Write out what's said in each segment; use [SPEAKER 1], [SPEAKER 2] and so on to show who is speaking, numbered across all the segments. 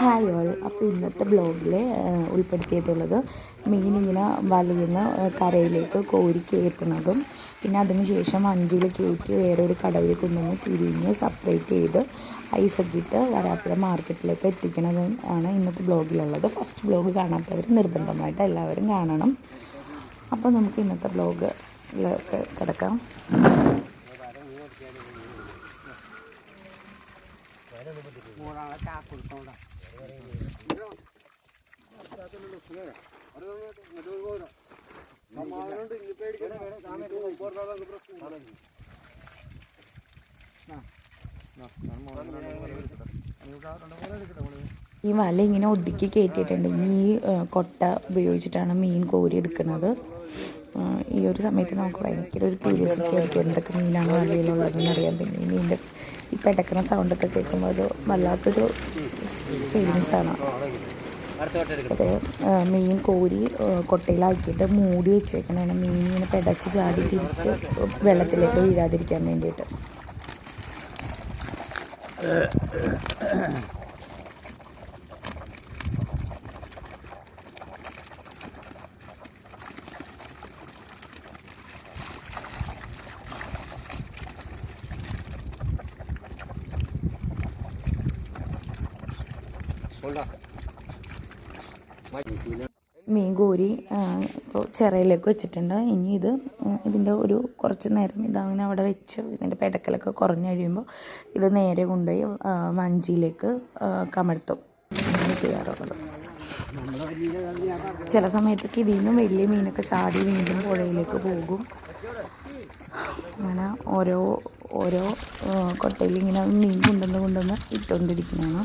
[SPEAKER 1] Hi all അപ്പോൾ ഇന്നത്തെ ബ്ലോഗിൽ ഉൾപ്പെടുത്തിയിട്ടുള്ളത് മീൻ ഇങ്ങനെ വലയുന്ന കരയിലേക്ക് കോരി കയറ്റുന്നതും പിന്നെ അതിനുശേഷം അഞ്ചിൽ കയറ്റി വേറൊരു കടവിൽ കൊണ്ടുവന്ന് തിരിഞ്ഞ് സെപ്പറേറ്റ് ചെയ്ത് ഐസൊക്കെ ഇട്ട് വരാപ്പുഴ മാർക്കറ്റിലേക്ക് എത്തിക്കുന്നത് ആണ് ഇന്നത്തെ ബ്ലോഗിലുള്ളത് ഫസ്റ്റ് ബ്ലോഗ് കാണാത്തവർ നിർബന്ധമായിട്ട് എല്ലാവരും കാണണം. അപ്പോൾ നമുക്ക് ഇന്നത്തെ ബ്ലോഗ് കിടക്കാം. ഈ വല ഇങ്ങനെ ഒതുക്കി കയറ്റിയിട്ടുണ്ട് ഈ കൊട്ട ഉപയോഗിച്ചിട്ടാണ് മീൻ കോരി എടുക്കുന്നത്. ഈ ഒരു സമയത്ത് നമുക്ക് ഭയങ്കര ഒരു ക്യൂരിയോസിറ്റി ആയിരിക്കും എന്തൊക്കെ മീനാണ് വലയിലുള്ളതെന്ന് അറിയാൻ പറ്റും. മീനിന്റെ ഈ പെടക്കുന്ന സൗണ്ടൊക്കെ കേൾക്കുമ്പോൾ ഒരു വല്ലാത്തൊരു ഫീലിങ്സ് ആണ്. അത് മീൻ കോരി കൊട്ടയിലാക്കിയിട്ട് മൂടി വെച്ചേക്കണേണ്. മീൻ ഇങ്ങനെ പെടച്ച് ചാടി തിരിച്ച് വെള്ളത്തിലേക്ക് വീഴാതിരിക്കാൻ വേണ്ടിയിട്ട്. മീൻ കോരി ഇപ്പോൾ ചിറയിലേക്ക് വെച്ചിട്ടുണ്ട്. ഇനി ഇത് ഇതിന്റെ ഒരു കുറച്ച് നേരം ഇതങ്ങനെ അവിടെ വെച്ച് ഇതിന്റെ പെടക്കലൊക്കെ കുറഞ്ഞു കഴിയുമ്പോൾ ഇത് നേരെ കൊണ്ടുപോയി വഞ്ചിയിലേക്ക് കമഴ്ത്തും. ചെയ്യാറുള്ളത്. ചില സമയത്തൊക്കെ ഇതിൽ നിന്നും വലിയ മീനൊക്കെ ചാടി വീണ്ടും പുഴയിലേക്ക് പോകും. അങ്ങനെ ഓരോ ഓരോ കൊട്ടയിൽ ഇങ്ങനെ മീൻ കൊണ്ടുവന്ന് കൊണ്ടുവന്ന് ഇട്ടുകൊണ്ടിരിക്കുന്നതാണ്.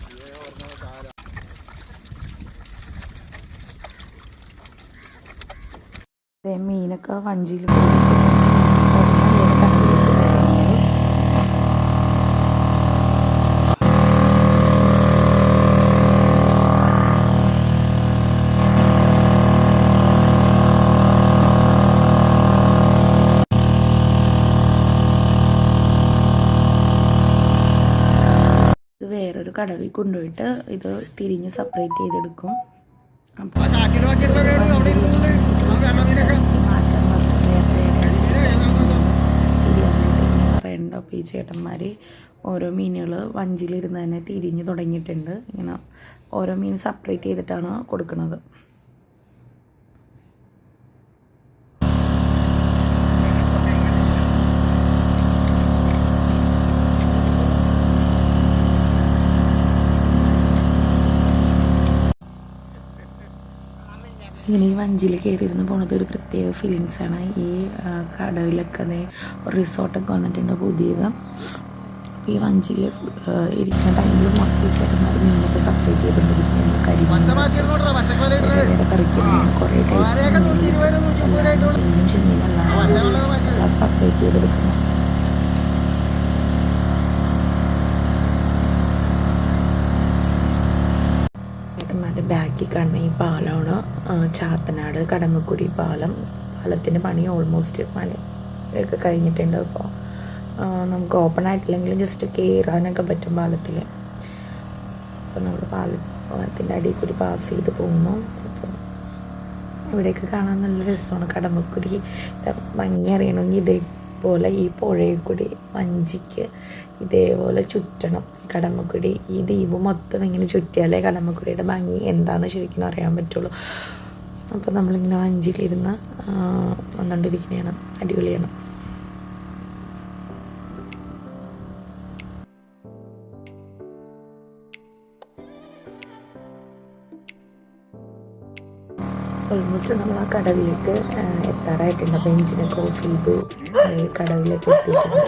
[SPEAKER 1] ദേ മീനൊക്കെ വഞ്ചിയിൽ വേറൊരു കടവിൽ കൊണ്ടുപോയിട്ട് ഇത് തിരിഞ്ഞ് സെപ്പറേറ്റ് ചെയ്തെടുക്കും. അപ്പോൾ അപ്പോൾ ഈ ചേട്ടന്മാർ ഓരോ മീനുകൾ വഞ്ചിയിലിരുന്ന് തന്നെ തിരിഞ്ഞ് തുടങ്ങിയിട്ടുണ്ട്. ഇങ്ങനെ ഓരോ മീൻ സെപ്പറേറ്റ് ചെയ്തിട്ടാണ് കൊടുക്കുന്നത്. ഇങ്ങനെ ഈ വഞ്ചിയിൽ കയറിയിരുന്ന് പോണത് ഒരു പ്രത്യേക ഫീലിങ്സ് ആണ്. ഈ കടവിലൊക്കെ റിസോർട്ടൊക്കെ വന്നിട്ടുണ്ട് പുതിയത്. ഈ വഞ്ചിയിൽ ഇരിക്കുന്ന ടൈമിൽ മക്കൾ ചേട്ടന്മാർ മീനൊക്കെ സെപ്പറേറ്റ് ചെയ്തുകൊണ്ടിരിക്കുന്നു കരിമീനൊക്കെ കറിക്കുന്ന കുറേ ടൈപ്പ് ചെമ്മീനെല്ലാം സെപ്പറേറ്റ് ചെയ്തെടുക്കുന്നു. ചേട്ടന്മാരുടെ ബാക്കിൽ കാണുന്ന ഈ പാലമാണ് ചാത്തനാട് കടമക്കുടി പാലം. പാലത്തിന്റെ പണി ഓൾമോസ്റ്റ് പണി ഒക്കെ കഴിഞ്ഞിട്ടുണ്ട് അപ്പോൾ നമുക്ക് ഓപ്പൺ ആയിട്ടില്ലെങ്കിലും ജസ്റ്റ് കയറാനൊക്കെ പറ്റും പാലത്തിൽ. അപ്പോൾ നമ്മൾ പാലത്തിന്റെ അടിയിൽ കൂടി പാസ് ചെയ്ത് പോകുന്നു. അപ്പോൾ ഇവിടെയൊക്കെ കാണാൻ നല്ല രസമാണ്. കടമക്കുടി ഭംഗി അറിയണമെങ്കിൽ ഇതേപോലെ ഈ പുഴയിൽ കൂടി വഞ്ചിക്ക് ഇതേപോലെ ചുറ്റണം. കടമക്കുടി ഈ ദ്വീപ് മൊത്തം ഇങ്ങനെ ചുറ്റിയാലേ കടമക്കുടിയുടെ ഭംഗി എന്താണെന്ന് ശരിക്കും അറിയാൻ പറ്റുള്ളൂ. അപ്പോൾ നമ്മളിങ്ങനെ വഞ്ചിയിലിരുന്ന് വന്നുകൊണ്ടിരിക്കുകയാണ്. അടിപൊളിയാണ്. ഓൾമോസ്റ്റ് നമ്മൾ ആ കടവിലേക്ക് എത്താറായിട്ടുണ്ട്. അപ്പോൾ എഞ്ചിനൊക്കെ ഓഫ് ചെയ്തു. കടവിലേക്ക് എത്തിയിട്ടുണ്ട്.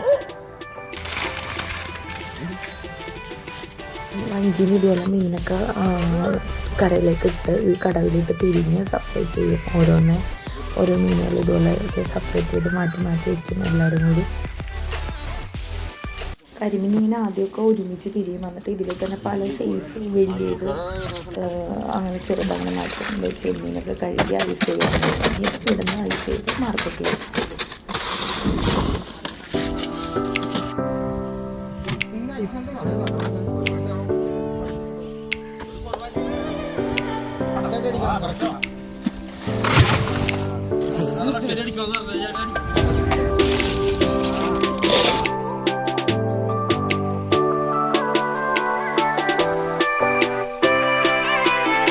[SPEAKER 1] വഞ്ചിന് ഇതുപോലെ മീനൊക്കെ കരയിലേക്ക് ഇട്ട് ഈ കടവിലിട്ട് പിരിഞ്ഞ് സെപ്പറേറ്റ് ചെയ്യും ഓരോന്ന്. ഓരോ മീനുകൾ ഇതുപോലെ സെപ്പറേറ്റ് ചെയ്ത് മാറ്റി മാറ്റി വയ്ക്കും എല്ലാവരും കൂടി. കരിമീൻ ഇങ്ങനെ ആദ്യമൊക്കെ ഒരുമിച്ച് പിരിയും. വന്നിട്ട് ഇതിൽ തന്നെ പല സൈസ് വലിയത് അങ്ങനെ ചെറുതങ്ങനെ വെച്ച് ചെമ്മീനൊക്കെ കഴുകി ഐസ് ചെയ്യാൻ ഇവിടുന്ന് ഐസ് ചെയ്ത്
[SPEAKER 2] അടിക്കാന്ന് പറഞ്ഞാൽ